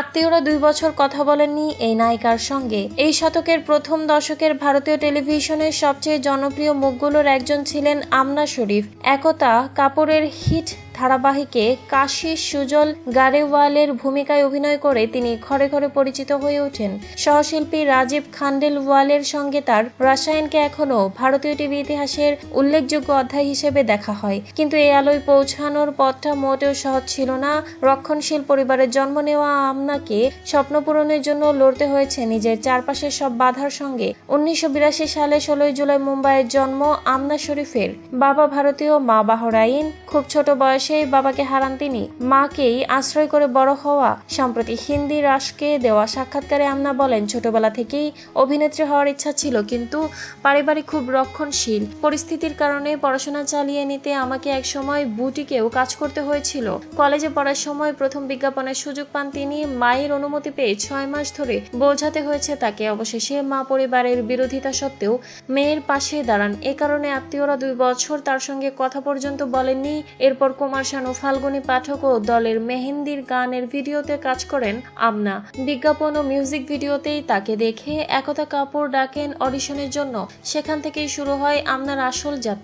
আত্মীয়রা দুই বছর কথা বলেননি এই নায়িকার সঙ্গে। এই শতকের প্রথম দশকের ভারতীয় টেলিভিশনের সবচেয়ে জনপ্রিয় মুখগুলোর একজন ছিলেন আমনা শরীফ। একতা কাপড়ের হিট ধারাবাহিকে কাশি সুজল গারেওয়ালের ভূমিকায় অভিনয় করে তিনি ঘরে ঘরে পরিচিত হয়ে ওঠেন। সহশিল্পী রাজীব খান্ডেলওয়ালের সঙ্গে তার রসায়নকে এখনও ভারতীয় টিভি ইতিহাসের উল্লেখযোগ্য অধ্যায় হিসেবে দেখা হয়। কিন্তু এই আলোয় পৌঁছানোর পথটা মোটেও সহজ ছিল না। রক্ষণশীল পরিবারের জন্ম নেওয়া আমনাকে স্বপ্ন পূরণের জন্য লড়তে হয়েছে নিজের চারপাশের সব বাধার সঙ্গে। উনিশশো বিরাশি সালে ষোলোই জুলাই মুম্বাইয়ের জন্ম আমনা শরীফের বাবা ভারতীয় মা বাহরাইন। খুব ছোট বয়সেই বাবাকে হারান তিনি। মাকেই আশ্রয় করে বড় হওয়া। সম্প্রতি হিন্দি রাষ্ট্রকে দেওয়া সাক্ষাৎকারে আমনা বলেন, ছোটবেলা থেকেই অভিনেত্রী হওয়ার ইচ্ছা ছিল, কিন্তু পারিবারিক খুব রক্ষণশীল। পরিস্থিতির কারণে পড়াশোনা চালিয়ে নিতে আমাকে একসময় বুটিকেও কাজ করতে হয়েছিল। কলেজে পড়ার সময় প্রথম বিজ্ঞাপনের সুযোগ পান তিনি। মায়ের অনুমতি পেয়ে ছয় মাস ধরে বোঝাতে হয়েছে তাকে। অবশেষে মা পরিবারের বিরোধিতা সত্ত্বেও মেয়ের পাশে দাঁড়ান। এ কারণে আত্মীয়রা দুই বছর তার সঙ্গে কথা পর্যন্ত বলেননি। এরপর কুমার শানু ফাল্গুনী পাঠক ও দলের মেহেন্দির গানের ভিডিওতে কাজ করেন আমনা বিজ্ঞাপন ও মিউজিক ভিডিওতেই তাকে দেখে একতা কাপড় ডাকেন অডিশনের জন্য। সেখান থেকেই শুরু হয় আমনার আসল যাত্রা।